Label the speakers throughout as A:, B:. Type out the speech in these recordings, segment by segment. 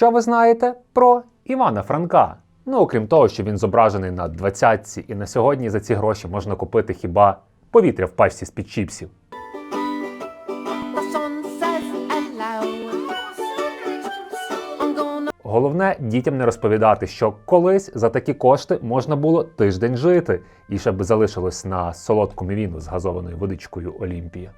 A: що ви знаєте про Івана Франка? Ну, окрім того, що він зображений на двадцятці, і на сьогодні за ці гроші можна купити хіба повітря в пачці з-під чіпсів. Головне дітям не розповідати, що колись за такі кошти можна було тиждень жити, і ще б залишилось на солодку мівіну з газованою водичкою Олімпія.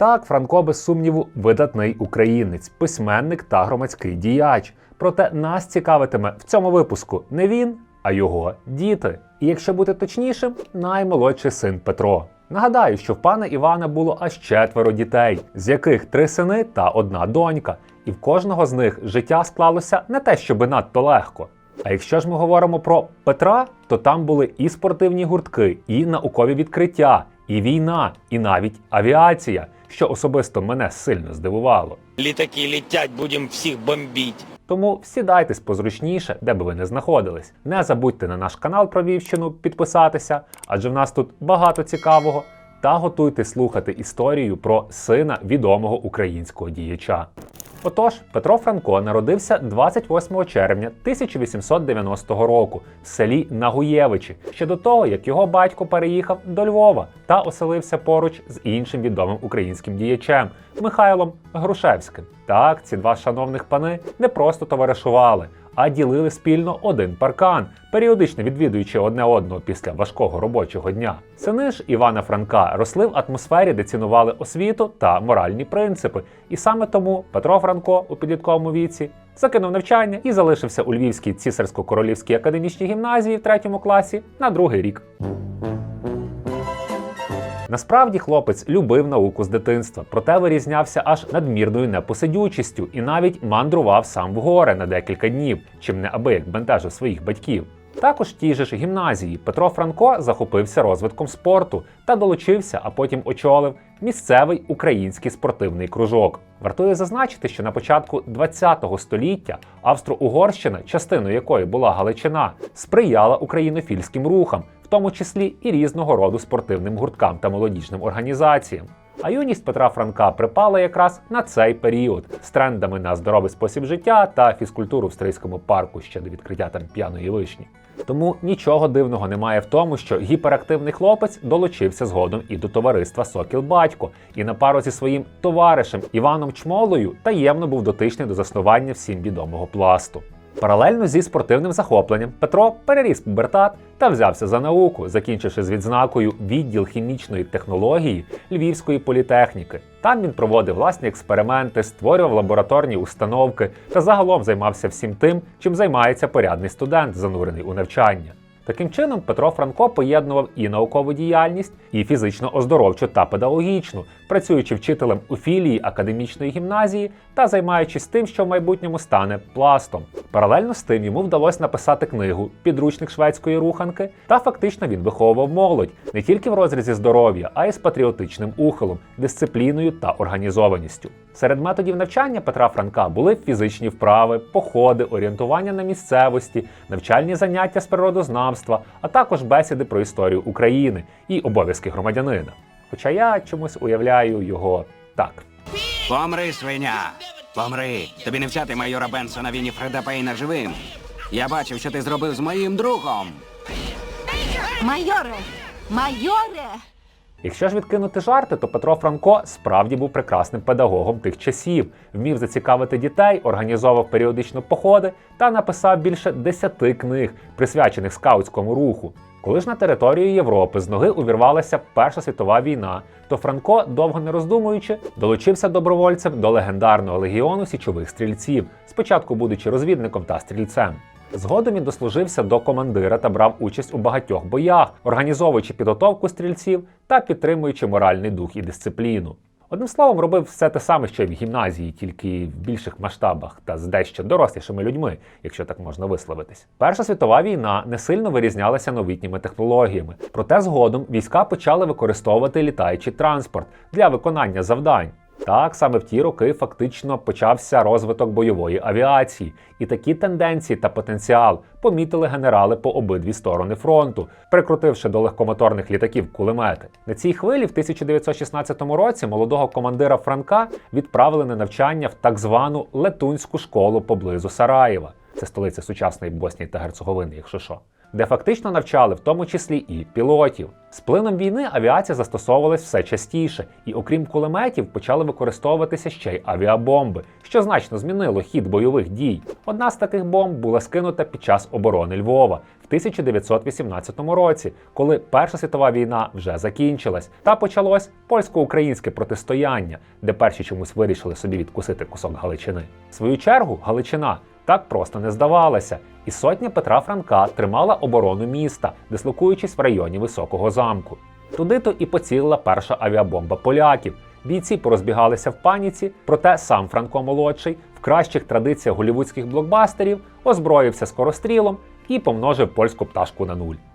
A: Так, Франко, без сумніву, видатний українець, письменник та громадський діяч. Проте нас цікавитиме в цьому випуску не він, а його діти. І якщо бути точнішим, наймолодший син Петро. Нагадаю, що в пана Івана було аж четверо дітей, з яких три сини та одна донька. І в кожного з них життя склалося не те, щоби надто легко. А якщо ж ми говоримо про Петра, то там були і спортивні гуртки, і наукові відкриття, і війна, і навіть авіація, що особисто мене сильно здивувало.
B: Літаки літять, будемо всіх бомбити.
A: Тому сідайтесь позручніше, де би ви не знаходились. Не забудьте на наш канал про Вівщину підписатися, адже в нас тут багато цікавого. Та готуйте слухати історію про сина відомого українського діяча. Отож, Петро Франко народився 28 червня 1890 року в селі Нагуєвичі, ще до того, як його батько переїхав до Львова та оселився поруч з іншим відомим українським діячем Михайлом Грушевським. Так, ці два шановних пани не просто товаришували, а ділили спільно один паркан, періодично відвідуючи одне одного після важкого робочого дня. Сини ж Івана Франка росли в атмосфері, де цінували освіту та моральні принципи. І саме тому Петро Франко у підлітковому віці закинув навчання і залишився у Львівській цісарсько-королівській академічній гімназії в третьому класі на другий рік. Насправді хлопець любив науку з дитинства, проте вирізнявся аж надмірною непосидючістю і навіть мандрував сам в гори на декілька днів, чим неабияк бентежив своїх батьків. Також в тій же ж гімназії Петро Франко захопився розвитком спорту та долучився, а потім очолив місцевий український спортивний кружок. Вартує зазначити, що на початку ХХ століття Австро-Угорщина, частиною якої була Галичина, сприяла українофільським рухам, в тому числі і різного роду спортивним гурткам та молодіжним організаціям. А юність Петра Франка припала якраз на цей період з трендами на здоровий спосіб життя та фізкультуру в стрийському парку ще до відкриття там п'яної вишні. Тому нічого дивного немає в тому, що гіперактивний хлопець долучився згодом і до товариства Сокіл Батько, і на пару зі своїм товаришем Іваном Чмолою таємно був дотичний до заснування всім відомого пласту. Паралельно зі спортивним захопленням Петро переріс пубертат та взявся за науку, закінчивши з відзнакою відділ хімічної технології Львівської політехніки. Там він проводив власні експерименти, створював лабораторні установки та загалом займався всім тим, чим займається порядний студент, занурений у навчання. Таким чином, Петро Франко поєднував і наукову діяльність, і фізично-оздоровчу та педагогічну, працюючи вчителем у філії академічної гімназії та займаючись тим, що в майбутньому стане пластом. Паралельно з тим йому вдалося написати книгу Підручник шведської руханки, та фактично він виховував молодь не тільки в розрізі здоров'я, а й з патріотичним ухилом, дисципліною та організованістю. Серед методів навчання Петра Франка були фізичні вправи, походи, орієнтування на місцевості, навчальні заняття з природознавства, а також бесіди про історію України і обов'язки громадянина. Хоча я чомусь уявляю його так.
C: Помри, свиня! Помри! Тобі не вчати майора Бенсона Вініфреда Пейна живим. Я бачив, що ти зробив з моїм другом.
D: Майоре! Майоре!
A: Якщо ж відкинути жарти, то Петро Франко справді був прекрасним педагогом тих часів, вмів зацікавити дітей, організовував періодично походи та написав більше десяти книг, присвячених скаутському руху. Коли ж на територію Європи з ноги увірвалася Перша світова війна, то Франко, довго не роздумуючи, долучився добровольцем до легендарного легіону січових стрільців, спочатку будучи розвідником та стрільцем. Згодом він дослужився до командира та брав участь у багатьох боях, організовуючи підготовку стрільців та підтримуючи моральний дух і дисципліну. Одним словом, робив все те саме, що й в гімназії, тільки в більших масштабах та з дещо дорослішими людьми, якщо так можна висловитись. Перша світова війна не сильно вирізнялася новітніми технологіями, проте згодом війська почали використовувати літаючий транспорт для виконання завдань. Так, саме в ті роки фактично почався розвиток бойової авіації, і такі тенденції та потенціал помітили генерали по обидві сторони фронту, прикрутивши до легкомоторних літаків кулемети. На цій хвилі в 1916 році молодого командира Франка відправили на навчання в так звану Летунську школу поблизу Сараєва. Це столиця сучасної Боснії та Герцеговини, якщо що. Де фактично навчали в тому числі і пілотів. З плином війни авіація застосовувалась все частіше, і окрім кулеметів почали використовуватися ще й авіабомби, що значно змінило хід бойових дій. Одна з таких бомб була скинута під час оборони Львова в 1918 році, коли Перша світова війна вже закінчилась, та почалось польсько-українське протистояння, де перші чомусь вирішили собі відкусити кусок Галичини. В свою чергу Галичина так просто не здавалася, і сотня Петра Франка тримала оборону міста, дислокуючись в районі Високого замку. Туди то і поцілила перша авіабомба поляків. Бійці порозбігалися в паніці, проте сам Франко молодший в кращих традиціях голівудських блокбастерів озброївся скорострілом і помножив польську пташку на нуль.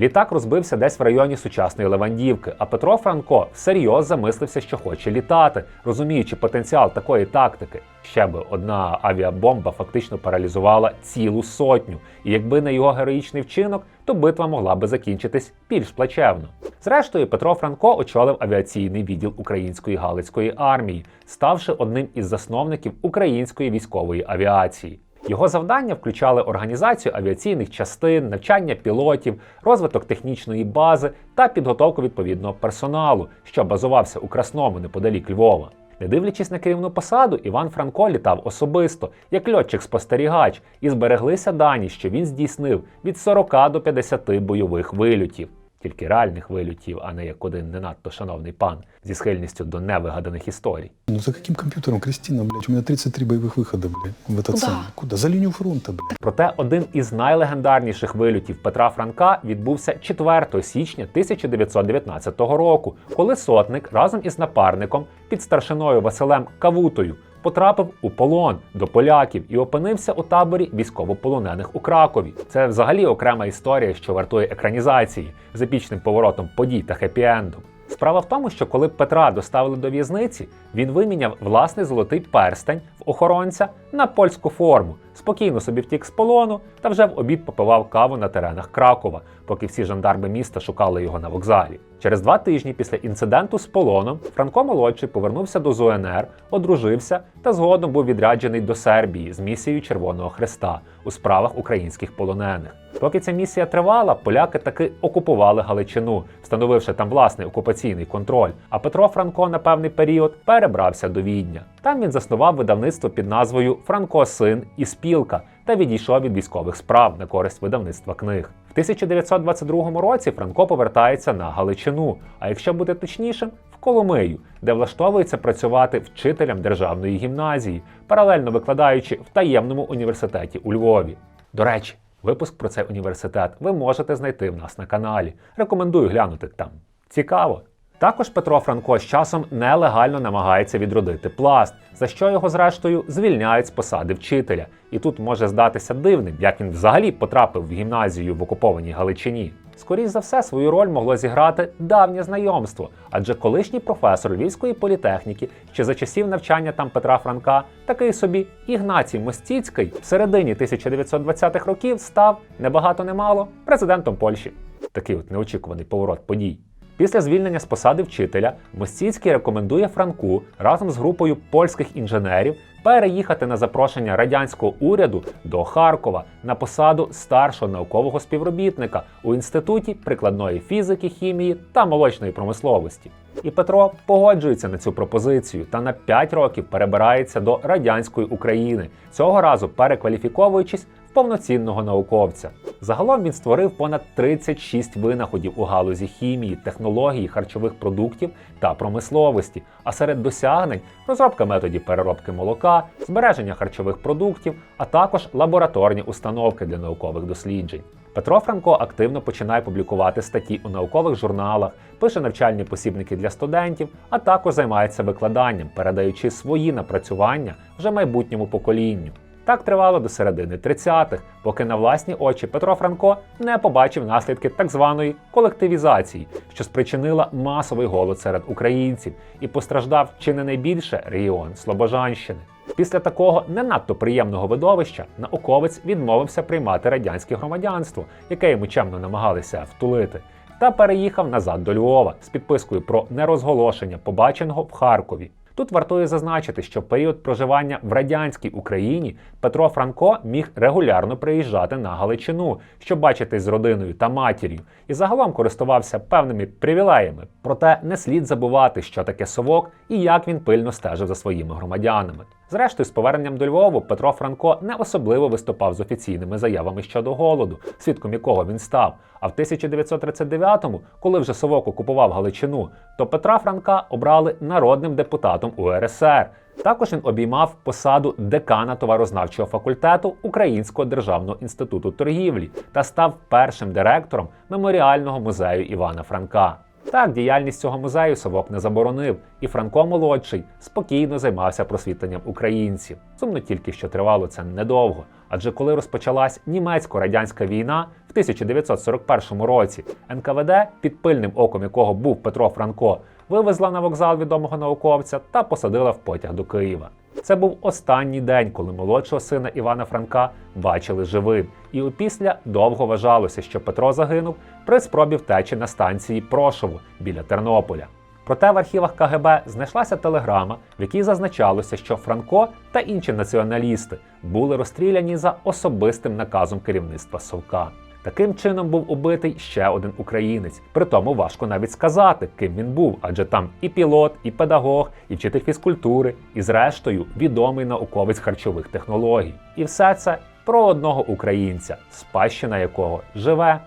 A: Літак розбився десь в районі сучасної Левандівки, а Петро Франко всерйоз замислився, що хоче літати, розуміючи потенціал такої тактики. Ще би одна авіабомба фактично паралізувала цілу сотню, і якби не його героїчний вчинок, то битва могла би закінчитись більш плачевно. Зрештою, Петро Франко очолив авіаційний відділ української галицької армії, ставши одним із засновників української військової авіації. Його завдання включали організацію авіаційних частин, навчання пілотів, розвиток технічної бази та підготовку відповідного персоналу, що базувався у Красному неподалік Львова. Не дивлячись на керівну посаду, Іван Франко літав особисто, як льотчик-спостерігач, і збереглися дані, що він здійснив від 40 до 50 бойових вильотів Тільки реальних вильотів, а не як один не надто шановний пан зі схильністю до невигаданих історій.
D: Ну за каким компьютером, Кристина, блядь? У меня 33 боевых выхода, блядь, в этот
E: Куда?
D: самый. Куда? За линию фронта, блядь.
A: Проте один із найлегендарніших вильотів Петра Франка відбувся 4 січня 1919 року, коли сотник разом із напарником під старшиною Василем Кавутою потрапив у полон до поляків і опинився у таборі військовополонених у Кракові. Це взагалі окрема історія, що вартує екранізації з епічним поворотом подій та хеппі-ендом. Справа в тому, що коли Петра доставили до в'язниці, він виміняв власний золотий перстень в охоронця на польську форму, спокійно собі втік з полону та вже в обід попивав каву на теренах Кракова, поки всі жандарми міста шукали його на вокзалі. Через два тижні після інциденту з полоном Франко молодший повернувся до ЗУНР, одружився та згодом був відряджений до Сербії з місією Червоного Хреста у справах українських полонених. Поки ця місія тривала, поляки таки окупували Галичину, встановивши там власний окупаційний контроль. А Петро Франко на певний період перебрався до Відня. Там він заснував видавництво під назвою Франко Син і Спілка та відійшов від військових справ на користь видавництва книг. В 1922 році Франко повертається на Галичину, а якщо бути точнішим, в Коломию, де влаштовується працювати вчителем державної гімназії, паралельно викладаючи в таємному університеті у Львові. До речі, випуск про цей університет ви можете знайти в нас на каналі. Рекомендую глянути там. Цікаво. Також Петро Франко з часом нелегально намагається відродити пласт, за що його зрештою звільняють з посади вчителя. І тут може здатися дивним, як він взагалі потрапив в гімназію в окупованій Галичині. Скоріше за все, свою роль могло зіграти давнє знайомство, адже колишній професор Львівської політехніки ще за часів навчання там Петра Франка, такий собі Ігнацій Мостіцький в середині 1920-х років став небагато немало президентом Польщі. Такий от неочікуваний поворот подій. Після звільнення з посади вчителя Мостіцький рекомендує Франку разом з групою польських інженерів переїхати на запрошення радянського уряду до Харкова на посаду старшого наукового співробітника у інституті прикладної фізики, хімії та молочної промисловості. І Петро погоджується на цю пропозицію та на 5 років перебирається до радянської України, цього разу перекваліфіковуючись повноцінного науковця. Загалом він створив понад 36 винаходів у галузі хімії, технології, харчових продуктів та промисловості. А серед досягнень розробка методів переробки молока, збереження харчових продуктів, а також лабораторні установки для наукових досліджень. Петро Франко активно починає публікувати статті у наукових журналах, пише навчальні посібники для студентів, а також займається викладанням, передаючи свої напрацювання вже майбутньому поколінню. Так тривало до середини 30-х, поки на власні очі Петро Франко не побачив наслідки так званої колективізації, що спричинила масовий голод серед українців і постраждав чи не найбільше регіон Слобожанщини. Після такого не надто приємного видовища науковець відмовився приймати радянське громадянство, яке йому чемно намагалися втулити, та переїхав назад до Львова з підпискою про нерозголошення побаченого в Харкові. Тут вартує зазначити, що в період проживання в радянській Україні Петро Франко міг регулярно приїжджати на Галичину, щоб бачитись з родиною та матір'ю, і загалом користувався певними привілеями. Проте не слід забувати, що таке совок і як він пильно стежив за своїми громадянами. Зрештою, з поверненням до Львову Петро Франко не особливо виступав з офіційними заявами щодо голоду, свідком якого він став. А в 1939-му, коли вже Совок окупував Галичину, то Петра Франка обрали народним депутатом УРСР. Також він обіймав посаду декана товарознавчого факультету Українського державного інституту торгівлі та став першим директором меморіального музею Івана Франка. Так, діяльність цього музею Совок не заборонив, і Франко молодший спокійно займався просвітленням українців. Сумно тільки, що тривало це недовго. Адже коли розпочалась німецько-радянська війна в 1941 році, НКВД, під пильним оком якого був Петро Франко, вивезла на вокзал відомого науковця та посадила в потяг до Києва. Це був останній день, коли молодшого сина Івана Франка бачили живим, і опісля довго вважалося, що Петро загинув при спробі втечі на станції Прошово біля Тернополя. Проте в архівах КГБ знайшлася телеграма, в якій зазначалося, що Франко та інші націоналісти були розстріляні за особистим наказом керівництва Совка. Таким чином був убитий ще один українець. Притому важко навіть сказати, ким він був, адже там і пілот, і педагог, і вчитель фізкультури, і зрештою відомий науковець харчових технологій. І все це про одного українця, спадщина якого живе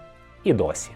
A: і досі.